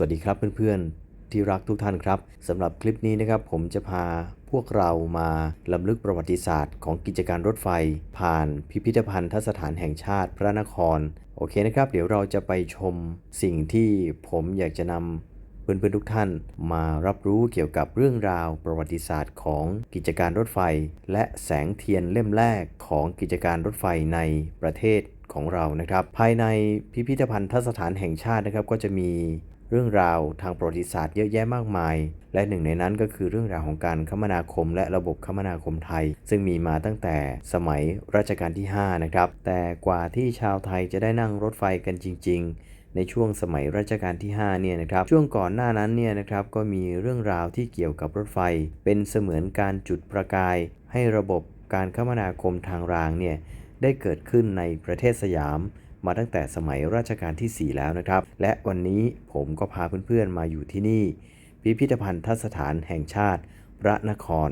วัสดีครับเพื่อนๆ ที่รักทุกท่านครับสำหรับคลิปนี้นะครับผมจะพาพวกเรามาลำลึกประวัติศาสตร์ของกิจการรถไฟ ผ่านพิพิธภัณฑ์สถานแห่งชาติพระนคร โอเคนะครับ เดี๋ยวเราจะไปชมสิ่งที่ผมอยากจะนำเพื่อนๆทุกท่านมารับรู้เกี่ยวกับเรื่องราวประวัติศาสตร์ของกิจการรถไฟ และแสงเทียนเล่มแรกของกิจการรถไฟในประเทศของเรานะครับ ภายในพิพิธภัณฑ์สถานแห่งชาตินะครับ ก็จะมี เรื่องราวทางประวัติศาสตร์เยอะแยะมากมาย และหนึ่งในนั้นก็คือเรื่องราวของการคมนาคม และระบบคมนาคมไทย ซึ่งมีมาตั้งแต่สมัยรัชกาลที่ 5 นะครับ แต่กว่าที่ชาวไทยจะได้นั่งรถไฟกันจริง ๆ ในช่วงสมัยรัชกาลที่ 5 เนี่ยนะครับ ช่วงก่อนหน้านั้นเนี่ยนะครับก็มีเรื่องราวที่เกี่ยวกับรถไฟ เป็นเสมือนการจุดประกาย ให้ระบบการคมนาคมทางรางเนี่ยได้เกิดขึ้นในประเทศสยาม มาตั้งแต่สมัยรัชกาลที่ 4 แล้วนะครับ และวันนี้ผมก็พาเพื่อนๆมาอยู่ที่นี่ พิพิธภัณฑ์สถานแห่งชาติ พระนคร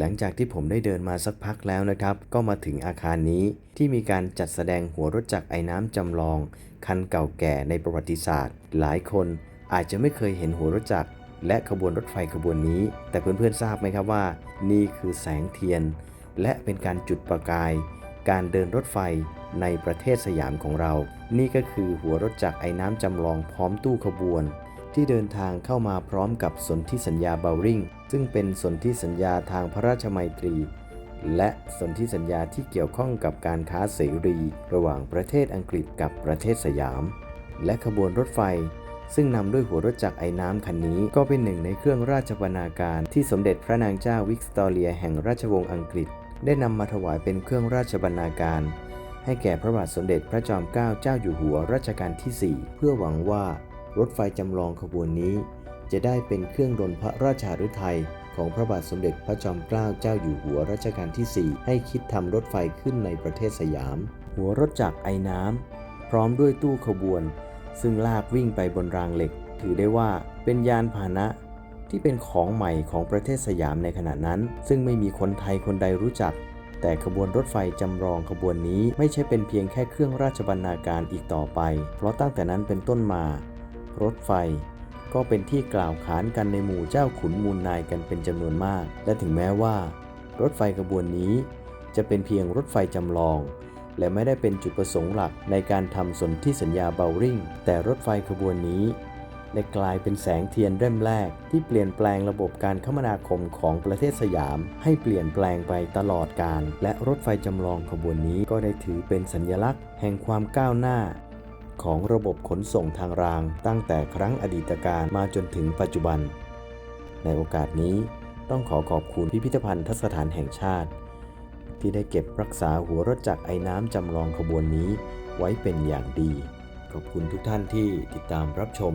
หลังจากที่ผมได้เดินมาสักพักแล้วนะครับ ก็มาถึงอาคารนี้ที่มีการจัดแสดงหัวรถจักรไอ้น้ำจำลอง คันเก่าแก่ในประวัติศาสตร์ หลายคนอาจจะไม่เคยเห็นหัวรถจักรและขบวนรถไฟขบวนนี้ แต่เพื่อนๆทราบไหมครับว่า นี่คือแสงเทียน และเป็นการจุดประกาย การเดินรถไฟในประเทศสยามของเรา นี่ก็คือหัวรถจักรไอ้น้ำจำลองพร้อมตู้ขบวน ที่เดินทางเข้ามาพร้อมกับสนธิสัญญาเบลริงซึ่งเป็นสนธิสัญญาทางพระราชมัยตรี และสนธิสัญญาที่เกี่ยวข้องกับการค้าเสรี ระหว่างประเทศอังกฤษกับประเทศสยาม และขบวนรถไฟ ซึ่งนำด้วยหัวรถจักรไอ้น้ำคันนี้ก็เป็นหนึ่งในเครื่องราชบรรณาการที่สมเด็จพระนางเจ้าวิกตอเรียแห่งราชวงศ์อังกฤษ ได้นำมาถวายเป็นเครื่องราชบรรณาการ ให้แก่พระบาทสมเด็จพระจอมเกล้าเจ้าอยู่หัวรัชกาลที่ 4 เพื่อหวังว่ารถไฟจำลองขบวนนี้ จะได้เป็นเครื่องดลพระราชาฤทัยของพระบาทสมเด็จพระจอมเกล้าเจ้าอยู่หัวรัชกาลที่ 4 ให้คิดทำรถไฟขึ้นในประเทศสยาม หัวรถจักรไอ้น้ำพร้อมด้วยตู้ขบวน ซึ่งลากวิ่งไปบนรางเหล็ก ถือได้ว่าเป็นยานพาหนะ ที่เป็นของใหม่ของประเทศสยามในขณะนั้น ซึ่งไม่มีคนไทยคนใดรู้จัก แต่ขบวนรถไฟจำลองขบวนนี้ไม่ใช่เป็นเพียงแค่เครื่องราชบรรณาการอีกต่อไป เพราะตั้งแต่นั้นเป็นต้นมา รถไฟ ก็เป็นที่กล่าวขานกันในหมู่เจ้าขุนมูลนายกันเป็นจำนวนมาก และถึงแม้ว่า รถไฟขบวนนี้ จะเป็นเพียงรถไฟจำลองและไม่ได้เป็นจุดประสงค์หลักในการทำสนธิสัญญาเบลริงแต่รถไฟขบวนนี้ ได้กลายเป็นแสงเทียนเริ่มแรก ที่เปลี่ยนแปลงระบบการคมนาคมของประเทศสยาม ให้เปลี่ยนแปลงไปตลอดกาลและรถไฟจำลองขบวนนี้ก็ได้ถือเป็นสัญลักษณ์ แห่งความก้าวหน้า ของระบบขนส่งทางราง ตั้งแต่ครั้งอดีตการมาจนถึงปัจจุบัน ในโอกาสนี้ต้องขอขอบคุณพิพิธภัณฑ์ทสถานแห่งชาติ ที่ได้เก็บรักษาหัวรถจักรไอ้น้ำจำลองขบวนนี้ไว้เป็นอย่างดี ขอบคุณทุกท่านที่ติดตามรับชม